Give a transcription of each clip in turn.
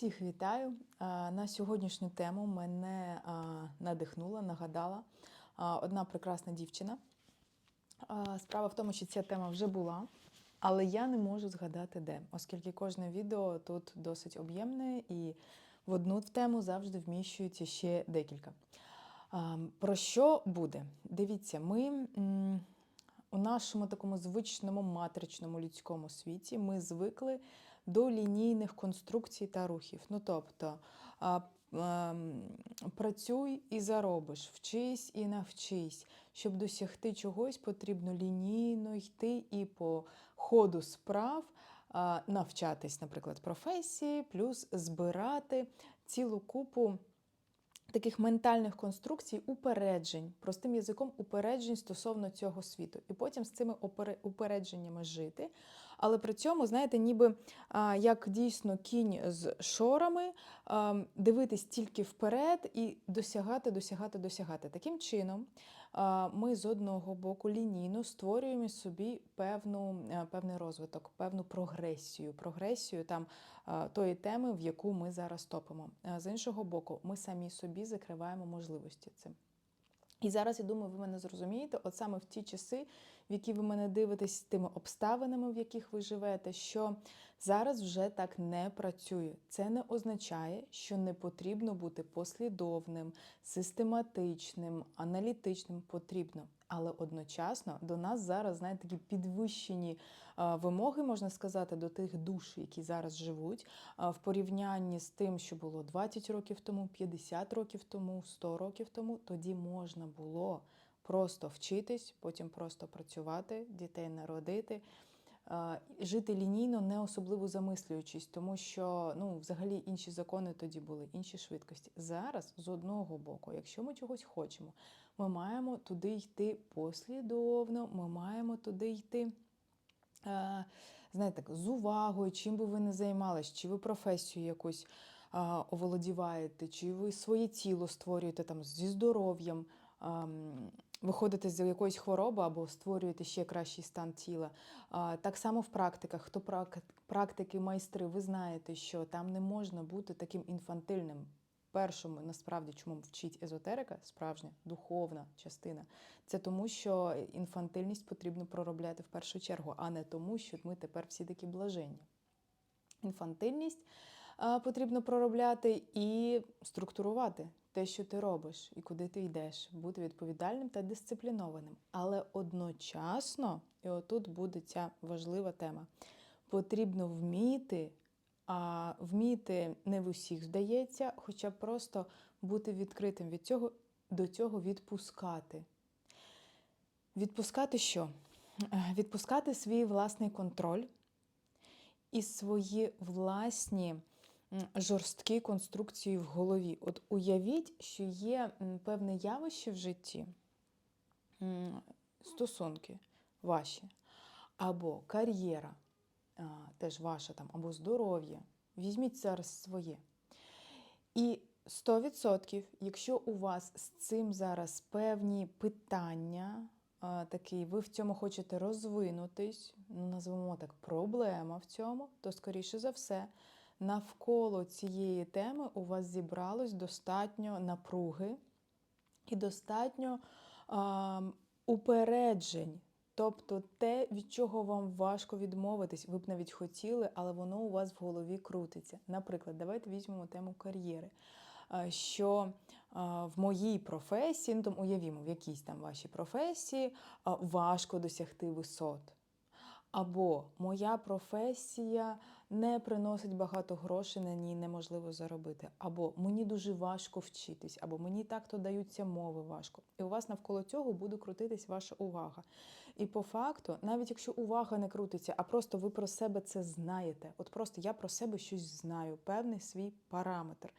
Всіх вітаю. На сьогоднішню тему мене надихнула, нагадала одна прекрасна дівчина. Справа в тому, що ця тема вже була, але я не можу згадати де, оскільки кожне відео тут досить об'ємне і в одну тему завжди вміщується ще декілька. Про що буде? Дивіться, ми у нашому такому звичному матричному людському світі ми звикли до лінійних конструкцій та рухів. Ну тобто ем, працюй і заробиш, вчись і навчись. Щоб досягти чогось, потрібно лінійно йти і по ходу справ навчатись, наприклад, професії, плюс збирати цілу купу. Таких ментальних конструкцій, упереджень, простим язиком упереджень стосовно цього світу. І потім з цими упередженнями жити. Але при цьому, знаєте, ніби як дійсно кінь з шорами, дивитись тільки вперед і досягати, досягати, досягати. Таким чином, ми з одного боку лінійно створюємо собі певну, певний розвиток, певну прогресію, прогресію там тої теми, в яку ми зараз топимо. З іншого боку, ми самі собі закриваємо можливості цим. І зараз я думаю, ви мене зрозумієте, от саме в ті часи, в які ви мене дивитесь, тими обставинами, в яких ви живете, що зараз вже так не працює. Це не означає, що не потрібно бути послідовним, систематичним, аналітичним. Потрібно. Але одночасно до нас зараз знаєте, такі підвищені а, вимоги, можна сказати, до тих душ, які зараз живуть, а, в порівнянні з тим, що було 20 років тому, 50 років тому, 100 років тому, тоді можна було просто вчитись, потім просто працювати, дітей народити. А, Жити лінійно, не особливо замислюючись, тому що ну, взагалі інші закони тоді були, інші швидкості. Зараз, з одного боку, якщо ми чогось хочемо, ми маємо туди йти послідовно, ми маємо туди йти. е, Знаєте, з увагою, чим би ви не займалися, чи ви професію якусь а, оволодіваєте, чи ви своє тіло створюєте там зі здоров'ям, ам, виходите з якоїсь хвороби або створюєте ще кращий стан тіла. Так само в практиках, хто прак- практики, майстри, ви знаєте, що там не можна бути таким інфантильним. Першому, насправді, чому вчить езотерика, справжня духовна частина, це тому, що інфантильність потрібно проробляти в першу чергу, а не тому, що ми тепер всі такі блаженні. Інфантильність потрібно проробляти і структурувати те, що ти робиш, і куди ти йдеш, бути відповідальним та дисциплінованим. Але одночасно, і отут буде ця важлива тема, потрібно вміти, а вміти не в усіх здається, хоча просто бути відкритим від цього, до цього відпускати. Відпускати що? Відпускати свій власний контроль і свої власні жорсткі конструкції в голові. От уявіть, що є певне явище в житті, стосунки ваші, або кар'єра, теж ваша там, або здоров'я. Візьміть зараз своє. І 100%, якщо у вас з цим зараз певні питання, такі, ви в цьому хочете розвинутись, ну, назвемо так, проблема в цьому, то, скоріше за все, навколо цієї теми у вас зібралось достатньо напруги і достатньо а, упереджень. Тобто те, від чого вам важко відмовитись, ви б навіть хотіли, але воно у вас в голові крутиться. Наприклад, давайте візьмемо тему кар'єри. Що в моїй професії, ну там уявімо, в якійсь там вашій професії важко досягти висот. Або моя професія не приносить багато грошей, на ній неможливо заробити. Або мені дуже важко вчитись, або мені так-то даються мови важко. І у вас навколо цього буде крутитись ваша увага. І по факту, навіть якщо увага не крутиться, а просто ви про себе це знаєте, от просто я про себе щось знаю, певний свій параметр.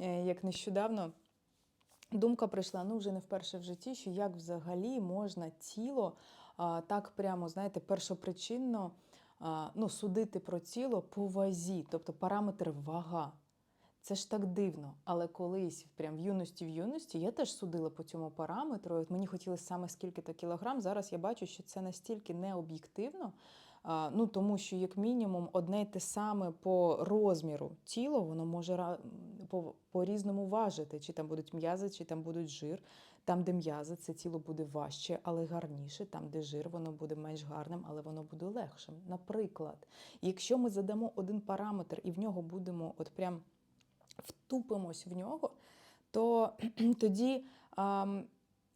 Е, Як нещодавно. Думка прийшла ну вже не вперше в житті, що як взагалі можна тіло а, так прямо, знаєте, першопричинно ну, судити про тіло по вазі, тобто параметр вага. Це ж так дивно. Але колись, прям в юності в юності, я теж судила по цьому параметру. От мені хотілося саме скільки-то кілограм. Зараз я бачу, що це настільки необ'єктивно, Ну, тому що, як мінімум, одне й те саме по розміру тіло, воно може по- по-різному важити. Чи там будуть м'язи, чи там будуть жир. Там, де м'язи, це тіло буде важче, але гарніше. Там, де жир, воно буде менш гарним, але воно буде легшим. Наприклад, якщо ми задамо один параметр і в нього будемо от прям втупимось в нього, то тоді ам,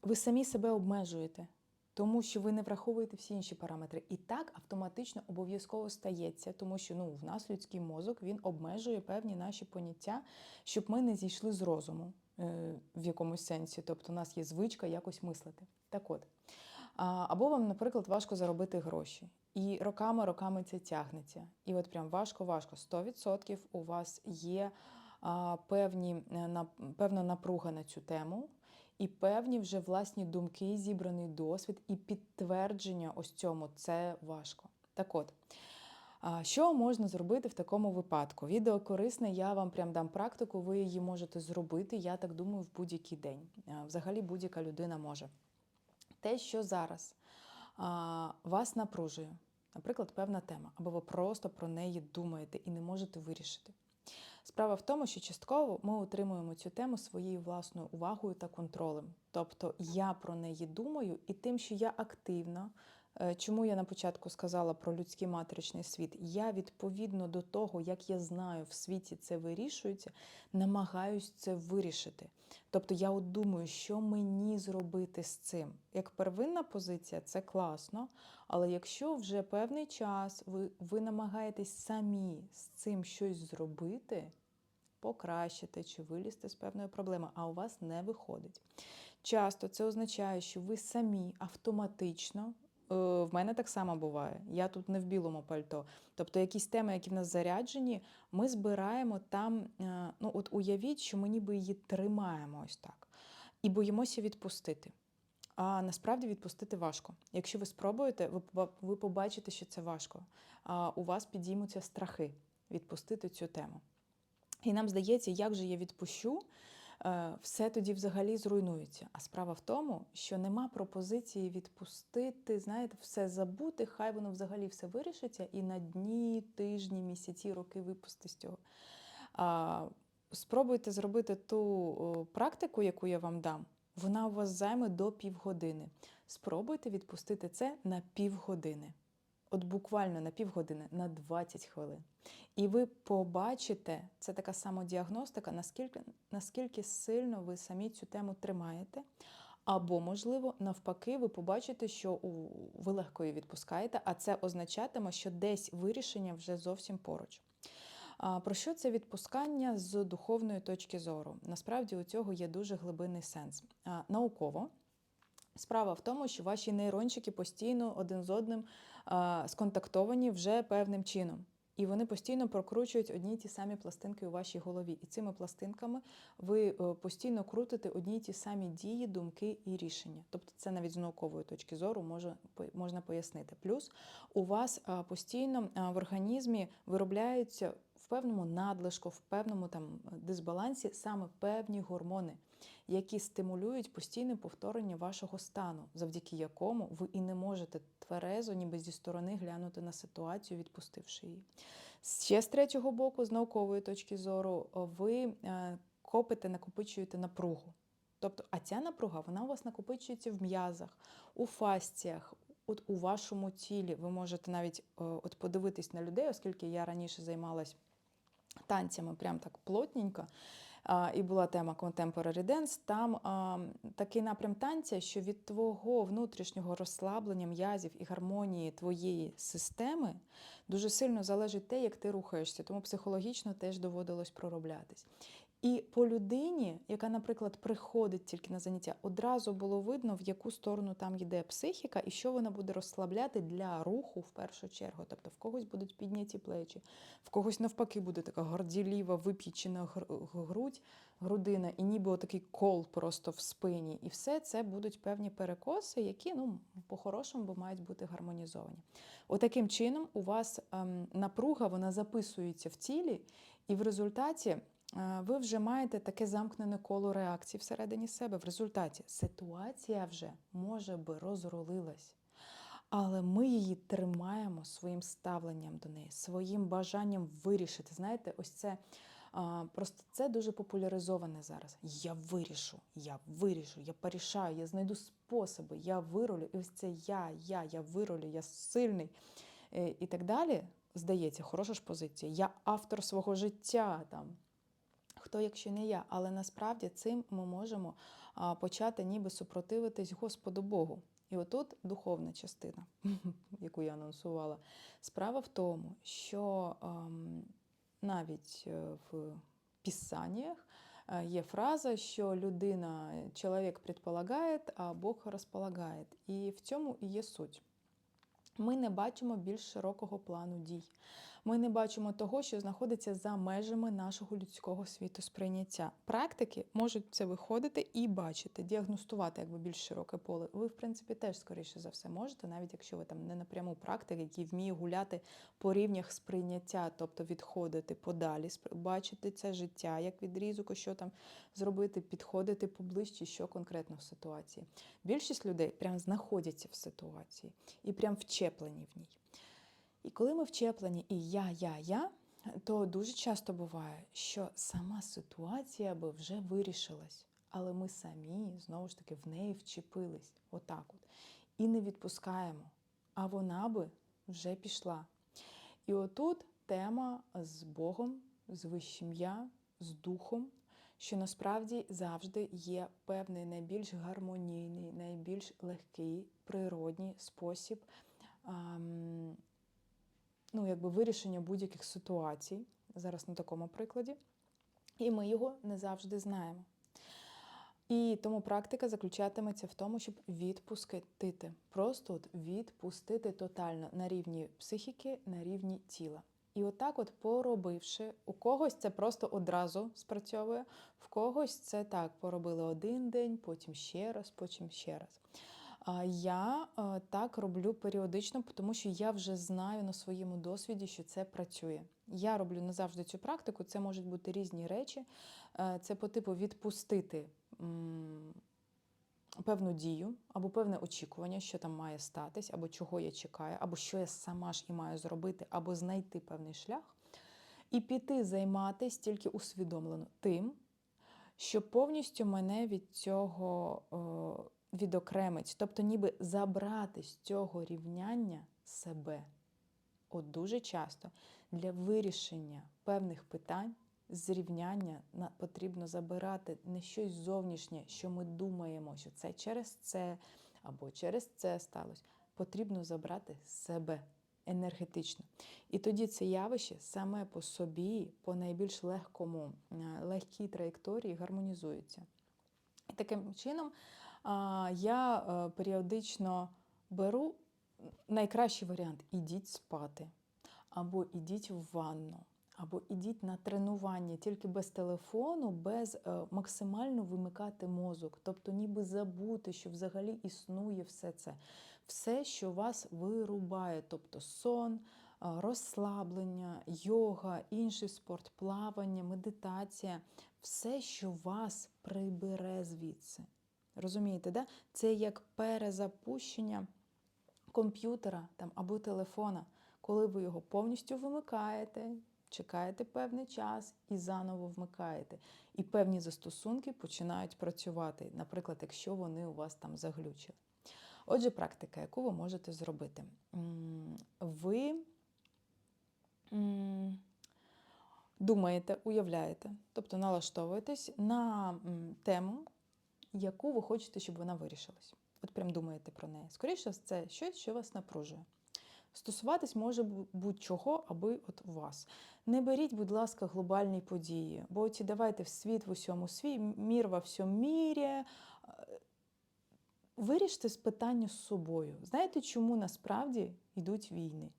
ви самі себе обмежуєте, тому що ви не враховуєте всі інші параметри. І так автоматично обов'язково стається, тому що ну, в нас людський мозок він обмежує певні наші поняття, щоб ми не зійшли з розуму в якомусь сенсі. Тобто, у нас є звичка якось мислити. Так от. Або вам, наприклад, важко заробити гроші. І роками, роками це тягнеться. І от прям важко-важко. 100% у вас є певні, е, на, певна напруга на цю тему, і певні вже власні думки, зібраний досвід і підтвердження ось цьому це важко. Так от. Що можна зробити в такому випадку? Відео корисне, я вам прям дам практику, ви її можете зробити, я так думаю, в будь-який день. Взагалі будь-яка людина може. Те, що зараз вас напружує, наприклад, певна тема, або ви просто про неї думаєте і не можете вирішити. Справа в тому, що частково ми отримуємо цю тему своєю власною увагою та контролем. Тобто я про неї думаю, і тим, що я активна, чому я на початку сказала про людський матричний світ, я відповідно до того, як я знаю, в світі це вирішується, намагаюсь це вирішити. Тобто я от думаю, що мені зробити з цим. Як первинна позиція, це класно. Але якщо вже певний час ви, ви намагаєтесь самі з цим щось зробити, покращити чи вилізти з певної проблеми, а у вас не виходить. Часто це означає, що ви самі автоматично. Е, В мене так само буває. Я тут не в білому пальто. Тобто, якісь теми, які в нас заряджені, ми збираємо там. е, Ну, от уявіть, що ми ніби її тримаємо ось так, і боїмося відпустити. А насправді відпустити важко. Якщо ви спробуєте, ви побачите, що це важко. А у вас підіймуться страхи відпустити цю тему. І нам здається, як же я відпущу, все тоді взагалі зруйнується. А справа в тому, що нема пропозиції відпустити, знаєте, все забути, хай воно взагалі все вирішиться, і на дні, тижні, місяці, роки випусти з цього. Спробуйте зробити ту практику, яку я вам дам. Вона у вас займе до півгодини. Спробуйте відпустити це на півгодини. От буквально на півгодини, на 20 хвилин. І ви побачите, це така самодіагностика, наскільки, наскільки сильно ви самі цю тему тримаєте. Або, можливо, навпаки, ви побачите, що ви легко її відпускаєте, а це означатиме, що десь вирішення вже зовсім поруч. Про що це відпускання з духовної точки зору? Насправді у цього є дуже глибинний сенс. Науково справа в тому, що ваші нейрончики постійно один з одним сконтактовані вже певним чином. І вони постійно прокручують одні й ті самі пластинки у вашій голові. І цими пластинками ви е, постійно крутите одні й ті самі дії, думки і рішення. Тобто, це навіть з наукової точки зору може, можна пояснити. Плюс у вас постійно в організмі виробляються в певному надлишку, в певному там дисбалансі саме певні гормони, які стимулюють постійне повторення вашого стану, завдяки якому ви і не можете тверезо, ніби зі сторони глянути на ситуацію, відпустивши її. Ще з третього боку, з наукової точки зору, ви е, копите, накопичуєте напругу. Тобто, а ця напруга вона у вас накопичується в м'язах, у фасціях, от у вашому тілі. Ви можете навіть от подивитись на людей, оскільки я раніше займалась танцями прям так плотненько. І була тема Contemporary Dance, там такий напрям танця, що від твого внутрішнього розслаблення м'язів і гармонії твоєї системи дуже сильно залежить те, як ти рухаєшся, тому психологічно теж доводилось пророблятись. І по людині, яка, наприклад, приходить тільки на заняття, одразу було видно, в яку сторону там йде психіка і що вона буде розслабляти для руху в першу чергу. Тобто в когось будуть підняті плечі, в когось навпаки буде така горділіва, випічена грудь, грудина, і ніби отакий кол просто в спині. І все це будуть певні перекоси, які ну, по-хорошому мають бути гармонізовані. Отаким чином у вас ем, напруга вона записується в тілі, і в результаті ви вже маєте таке замкнене коло реакцій всередині себе. В результаті ситуація вже може би розрулилась. але ми її тримаємо своїм ставленням до неї, своїм бажанням вирішити. Знаєте, ось це просто це дуже популяризоване зараз. Я вирішу, я вирішу, я порішаю, я знайду способи, я виролю. І ось це я, я, я виролю, я сильний е, і так далі. Здається, хороша ж позиція. Я автор свого життя там. Хто, якщо не я, але насправді цим ми можемо почати ніби супротивитись Господу Богу. І отут духовна частина, яку я анонсувала. Справа в тому, що ем, навіть е, в Писаннях е, є фраза, що людина, чоловік предполагає, а Бог розполагає. І в цьому і є суть. Ми не бачимо більш широкого плану дій. Ми не бачимо того, що знаходиться за межами нашого людського світосприйняття. Практики можуть це виходити і бачити, діагностувати якби більш широке поле. Ви, в принципі, теж скоріше за все можете, навіть якщо ви там не напряму практик, який вміє гуляти по рівнях сприйняття, тобто відходити подалі, бачити це життя як відрізок, що там зробити, підходити поближче, що конкретно в ситуації. Більшість людей прям знаходяться в ситуації і прям вчеплені в ній. І коли ми вчеплені і я, я, я, то дуже часто буває, що сама ситуація би вже вирішилась, але ми самі знову ж таки в неї вчепились, отак от, і не відпускаємо. А вона би вже пішла. І отут тема з Богом, з вищим я, з духом, що насправді завжди є певний найбільш гармонійний, найбільш легкий, природній спосіб. Ну, якби вирішення будь-яких ситуацій, зараз на такому прикладі, і ми його не завжди знаємо. І тому практика заключатиметься в тому, щоб відпустити. Просто от відпустити тотально на рівні психіки, на рівні тіла. І отак, от поробивши, у когось це просто одразу спрацьовує, в когось це так, поробили один день, потім ще раз, потім ще раз. Я е, так роблю періодично, тому що я вже знаю на своєму досвіді, що це працює. Я роблю не завжди цю практику, це можуть бути різні речі. Е, Це по типу відпустити певну дію або певне очікування, що там має статись, або чого я чекаю, або що я сама ж і маю зробити, або знайти певний шлях, і піти займатися тільки усвідомлено тим, що повністю мене від цього е, відокремить, тобто ніби забрати з цього рівняння себе. От дуже часто для вирішення певних питань зрівняння потрібно забирати не щось зовнішнє, що ми думаємо, що це через це або через це сталося. Потрібно забрати себе енергетично. І тоді це явище саме по собі, по найбільш легкому, е, легкій траєкторії гармонізується. І таким чином я е, періодично беру найкращий варіант ідіть спати, або ідіть в ванну, або ідіть на тренування, тільки без телефону, без е, максимально вимикати мозок, тобто ніби забути, що взагалі існує все це, все, що вас вирубає, тобто сон. Розслаблення, йога, інший спорт, плавання, медитація, все, що вас прибере звідси. Розумієте, да? це як перезапущення комп'ютера там, або телефона, коли ви його повністю вимикаєте, чекаєте певний час і заново вмикаєте. І певні застосунки починають працювати, наприклад, якщо вони у вас там заглючили. Отже, практика, яку ви можете зробити. Ви думаєте, уявляєте, тобто налаштовуєтесь на тему, яку ви хочете, щоб вона вирішилась. От прям думаєте про неї. Скоріше, це щось, що вас напружує. Стосуватись може будь-чого, аби от у вас. Не беріть, будь ласка, глобальні події, бо ці давайте в світ в усьому світі, мір во всьому мірі. Виріште з питання з собою. Знаєте, чому насправді йдуть війни,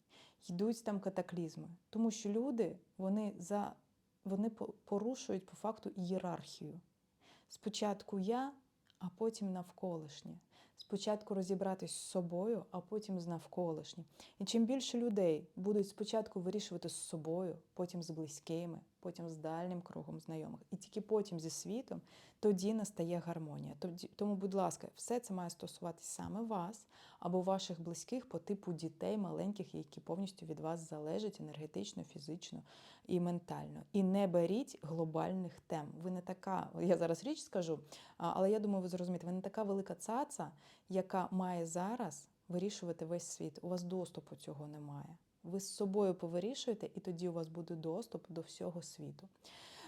йдуть там катаклізми? Тому що люди вони, за, вони порушують по факту ієрархію. Спочатку я, а потім навколишнє. Спочатку розібратись з собою, а потім з навколишнім. І чим більше людей будуть спочатку вирішувати з собою, потім з близькими, потім з дальнім кругом знайомих, і тільки потім зі світом тоді настає гармонія. Тоді, тому, будь ласка, все це має стосуватися саме вас або ваших близьких по типу дітей маленьких, які повністю від вас залежать енергетично, фізично і ментально. І не беріть глобальних тем. Ви не така, я зараз річ скажу, але я думаю, ви зрозумієте, ви не така велика цаца, яка має зараз вирішувати весь світ. У вас доступу цього немає. Ви з собою повирішуєте, і тоді у вас буде доступ до всього світу.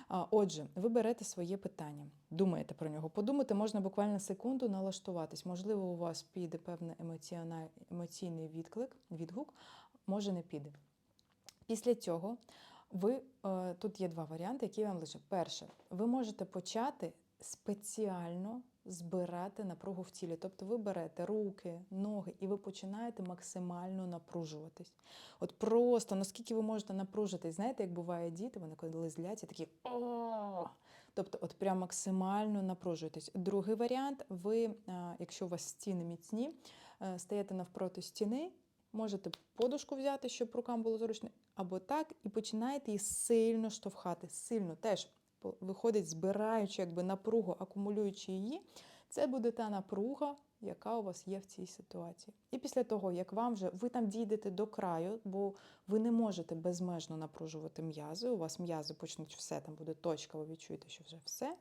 Отже, ви берете своє питання, думаєте про нього. Подумати можна буквально секунду налаштуватись. Можливо, у вас піде певний емоційний відклик, відгук, може не піде. Після цього ви е, тут є два варіанти, які вам лише. Перше, ви можете почати спеціально збирати напругу в тілі. Тобто ви берете руки, ноги, і ви починаєте максимально напружуватись. От просто наскільки ви можете напружитись, знаєте, як буває діти, вони коли зляться, такі о. Тобто, от прям максимально напружуєтесь. Другий варіант: ви, е, якщо у вас стіни міцні, е, стаєте навпроти стіни. Можете подушку взяти, щоб рукам було зручно, або так, і починаєте її сильно штовхати. Сильно теж виходить, збираючи якби напругу, акумулюючи її, це буде та напруга, яка у вас є в цій ситуації. І після того, як вам вже ви там дійдете до краю, бо ви не можете безмежно напружувати м'язи, у вас м'язи почнуть все, там буде точка, ви відчуєте, що вже все.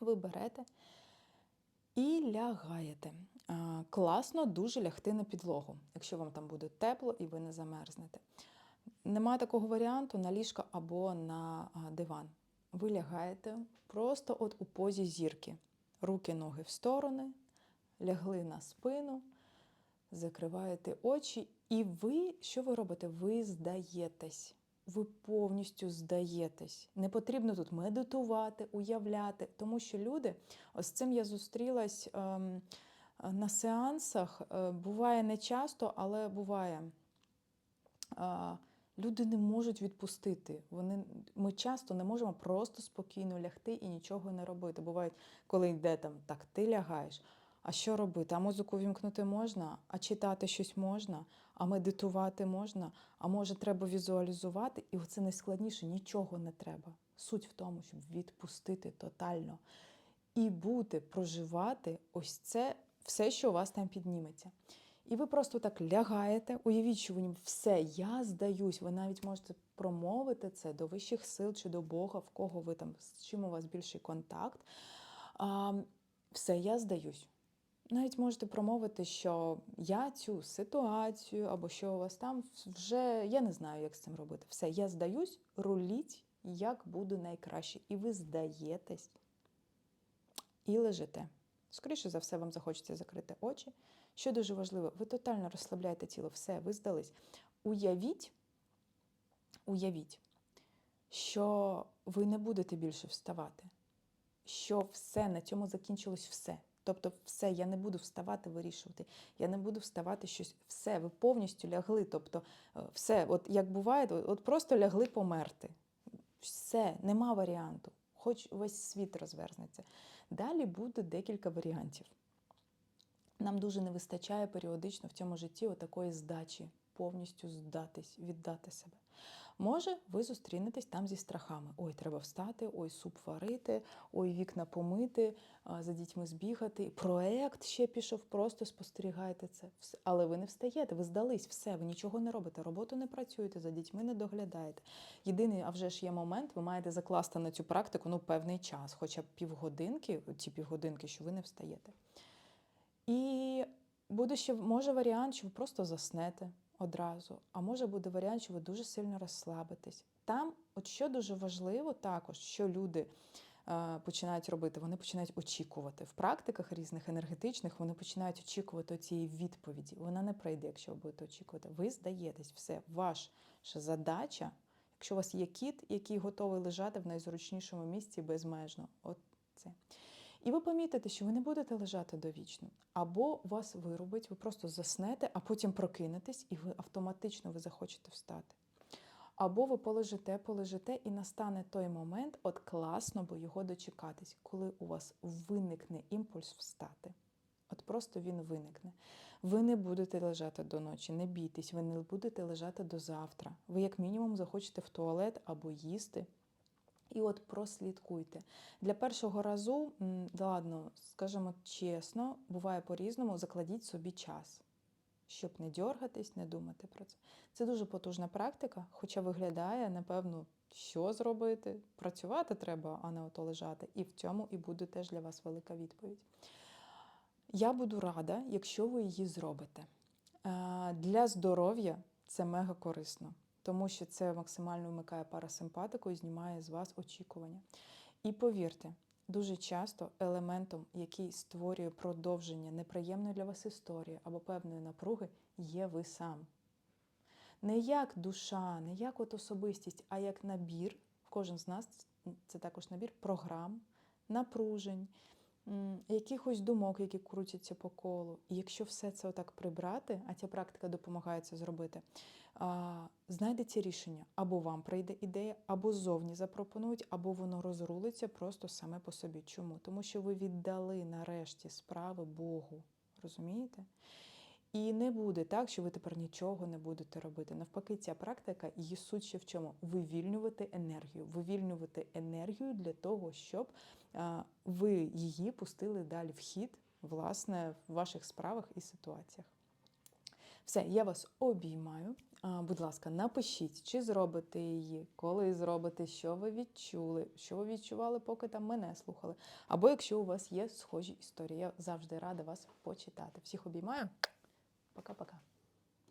Ви берете і лягаєте. Класно дуже лягти на підлогу, якщо вам там буде тепло і ви не замерзнете. Нема такого варіанту на ліжко або на диван. Ви лягаєте просто от у позі зірки. Руки, ноги в сторони, лягли на спину, закриваєте очі, і ви, що ви робите? Ви здаєтесь. Ви повністю здаєтесь. Не потрібно тут медитувати, уявляти, тому що люди, ось з цим я зустрілась ем, на сеансах. Е, буває не часто, але буває. Е, люди не можуть відпустити. Вони, ми часто не можемо просто спокійно лягти і нічого не робити. Буває, коли йде там, так, ти лягаєш. А що робити? А музику вімкнути можна, а читати щось можна, а медитувати можна, а може треба візуалізувати. І це найскладніше, нічого не треба. Суть в тому, щоб відпустити тотально і бути, проживати ось це все, що у вас там підніметься. І ви просто так лягаєте, уявіть, що ви все, я здаюсь. Ви навіть можете промовити це до вищих сил чи до Бога, в кого ви там, з чим у вас більший контакт. А, все, я здаюсь. Навіть можете промовити, що я цю ситуацію, або що у вас там вже я не знаю, як з цим робити. Все, я здаюсь, руліть, як буде найкраще. І ви здаєтесь і лежите. Скоріше за все, вам захочеться закрити очі. Що дуже важливо, ви тотально розслабляєте тіло, все, ви здались. Уявіть, уявіть, що ви не будете більше вставати, що все, на цьому закінчилось все. Тобто, все, я не буду вставати, вирішувати. Я не буду вставати щось. Все, ви повністю лягли. Тобто, е, все, от як буває, от просто лягли померти. Все, нема варіанту. Хоч весь світ розверзнеться. Далі буде декілька варіантів. Нам дуже не вистачає періодично в цьому житті отакої здачі, повністю здатись, віддати себе. Може, ви зустрінетесь там зі страхами. Ой, треба встати, ой, суп варити, ой, вікна помити, за дітьми збігати. Проект ще пішов, просто спостерігаєте це. Але ви не встаєте, ви здались, все, ви нічого не робите, роботу не працюєте, за дітьми не доглядаєте. Єдиний, а вже ж є момент, ви маєте закласти на цю практику ну, певний час, хоча б півгодинки, ці півгодинки, що ви не встаєте. І буде ще може варіант, що ви просто заснете одразу, а може буде варіант, що ви дуже сильно розслабитесь. Там, от що дуже важливо, також, що люди е, починають робити, вони починають очікувати. В практиках різних енергетичних вони починають очікувати цієї відповіді. Вона не прийде, якщо ви будете очікувати. Ви здаєтесь, все, ваша задача, якщо у вас є кіт, який готовий лежати в найзручнішому місці безмежно. От це. І ви помітите, що ви не будете лежати довічно. Або вас вирубить, ви просто заснете, а потім прокинетесь, і ви автоматично ви захочете встати. Або ви полежите, полежите, і настане той момент, от класно, бо його дочекатись, коли у вас виникне імпульс встати. От просто він виникне. Ви не будете лежати до ночі, не бійтесь, ви не будете лежати до завтра. Ви, як мінімум, захочете в туалет або їсти, І от прослідкуйте. Для першого разу, ладно, скажімо чесно, буває по-різному, закладіть собі час, щоб не дьоргатись, не думати про це. Це дуже потужна практика, хоча виглядає, напевно, що зробити. Працювати треба, а не ото лежати. І в цьому і буде теж для вас велика відповідь. Я буду рада, якщо ви її зробите. Е, Для здоров'я це мега корисно, тому що це максимально вмикає парасимпатику і знімає з вас очікування. І повірте, дуже часто елементом, який створює продовження неприємної для вас історії або певної напруги, є ви сам. Не як душа, не як от особистість, а як набір. Кожен з нас це також набір програм, напружень, якихось думок, які крутяться по колу. І якщо все це отак прибрати, а ця практика допомагає це зробити, знайдеться рішення. Або вам прийде ідея, або зовні запропонують, або воно розрулиться просто саме по собі. Чому? Тому що ви віддали нарешті справи Богу. Розумієте? І не буде так, що ви тепер нічого не будете робити. Навпаки, ця практика її суть ще в чому? Вивільнювати енергію. Вивільнювати енергію для того, щоб ви її пустили далі в хід, власне, в ваших справах і ситуаціях. Все, я вас обіймаю. Будь ласка, напишіть, чи зробите її, коли зробите, що ви відчули, що ви відчували, поки там мене слухали. Або якщо у вас є схожі історії, я завжди рада вас почитати. Всіх обіймаю. Пока-пока.